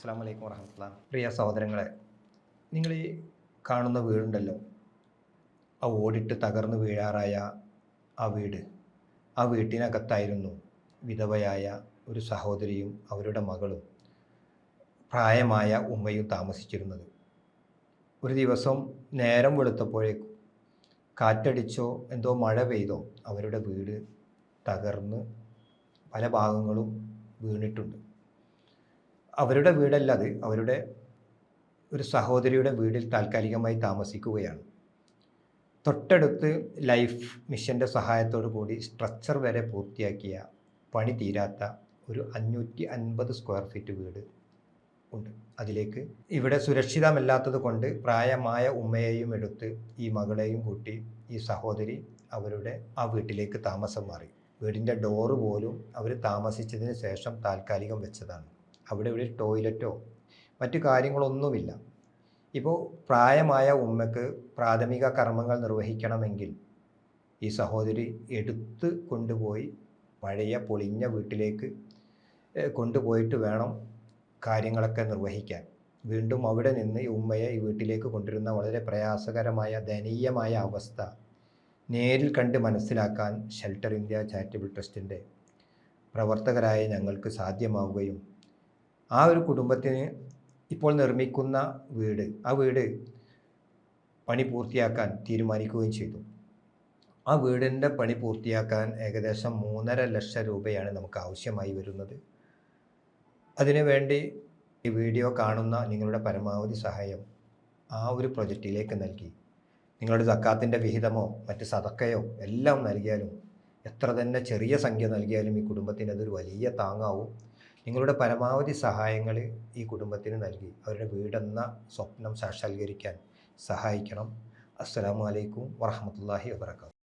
അസ്സാം വലൈക്കും വറഹമത്തുള്ള പ്രിയ സഹോദരങ്ങളെ നിങ്ങൾ ഈ കാണുന്ന വീടുണ്ടല്ലോ? ആ ഓടിട്ട് തകർന്നു വീഴാറായ ആ വീട് ആ വീട്ടിനകത്തായിരുന്നു വിധവയായ ഒരു സഹോദരിയും അവരുടെ മകളും പ്രായമായ ഉമ്മയും താമസിച്ചിരുന്നത്. ഒരു ദിവസം നേരം വെളുത്തപ്പോഴേക്കും കാറ്റടിച്ചോ എന്തോ മഴ പെയ്തോ അവരുടെ വീട് തകർന്ന് പല ഭാഗങ്ങളും വീണിട്ടുണ്ട്. അവരുടെ വീടല്ല അത്. അവരുടെ ഒരു സഹോദരിയുടെ വീടിൽ താൽക്കാലികമായി താമസിക്കുകയാണ്. തൊട്ടടുത്ത് ലൈഫ് മിഷന്റെ സഹായത്തോടു കൂടി സ്ട്രക്ചർ വരെ പൂർത്തിയാക്കിയ പണി തീരാത്ത ഒരു അഞ്ഞൂറ്റി അൻപത് സ്ക്വയർ ഫീറ്റ് വീട് ഉണ്ട്. അതിലേക്ക് ഇവിടെ സുരക്ഷിതമല്ലാത്തത് കൊണ്ട് പ്രായമായ ഉമ്മയെയും എടുത്ത് ഈ മകളെയും കൂട്ടി ഈ സഹോദരി അവരുടെ ആ വീട്ടിലേക്ക് താമസം മാറി. വീടിന്റെ ഡോറ് പോലും അവർ താമസിച്ചതിന് ശേഷം താൽക്കാലികം വെച്ചതാണ്. അവിടെ ഒരു ടോയ്ലറ്റോ മറ്റു കാര്യങ്ങളൊന്നുമില്ല. ഇപ്പോൾ പ്രായമായ ഉമ്മക്ക് പ്രാഥമിക കർമ്മങ്ങൾ നിർവഹിക്കണമെങ്കിൽ ഈ സഹോദരി എടുത്ത് കൊണ്ടുപോയി പഴയ പൊളിഞ്ഞ വീട്ടിലേക്ക് കൊണ്ടുപോയിട്ട് വേണം കാര്യങ്ങളൊക്കെ നിർവഹിക്കാൻ. വീണ്ടും അവിടെ നിന്ന് ഈ ഉമ്മയെ ഈ വീട്ടിലേക്ക് കൊണ്ടുവരുന്ന വളരെ പ്രയാസകരമായ ദയനീയമായ അവസ്ഥ നേരിൽ കണ്ട് മനസ്സിലാക്കാൻ ഷെൽട്ടർ ഇന്ത്യ ചാരിറ്റബിൾ ട്രസ്റ്റിന്റെ പ്രവർത്തകരായ ഞങ്ങൾക്ക് സാധ്യമാവുകയും ആ ഒരു കുടുംബത്തിന് ഇപ്പോൾ നിർമ്മിക്കുന്ന വീട് ആ വീട് പണി പൂർത്തിയാക്കാൻ തീരുമാനിക്കുകയും ചെയ്തു. ആ വീടിന്റെ പണി പൂർത്തിയാക്കാൻ ഏകദേശം മൂന്നര ലക്ഷം രൂപയാണ് നമുക്ക് ആവശ്യമായി വരുന്നത്. അതിനുവേണ്ടി ഈ വീഡിയോ കാണുന്ന നിങ്ങളുടെ പരമാവധി സഹായം ആ ഒരു പ്രൊജക്റ്റിലേക്ക് നൽകി. നിങ്ങളുടെ സക്കാത്തിന്റെ വിഹിതമോ മറ്റ് സതക്കയോ എല്ലാം നൽകിയാലും എത്ര തന്നെ ചെറിയ സംഖ്യ നൽകിയാലും ഈ കുടുംബത്തിന് അതൊരു വലിയ താങ്ങാവും. നിങ്ങളുടെ പരമാവധി സഹായങ്ങൾ ഈ കുടുംബത്തിന് നൽകി. അവരുടെ വീടെന്ന സ്വപ്നം സാക്ഷാത്കരിക്കാൻ സഹായിക്കണം. അസ്സാം വലൈക്കും വാഹമത്തല്ലാഹി വാബർക്കാത്തു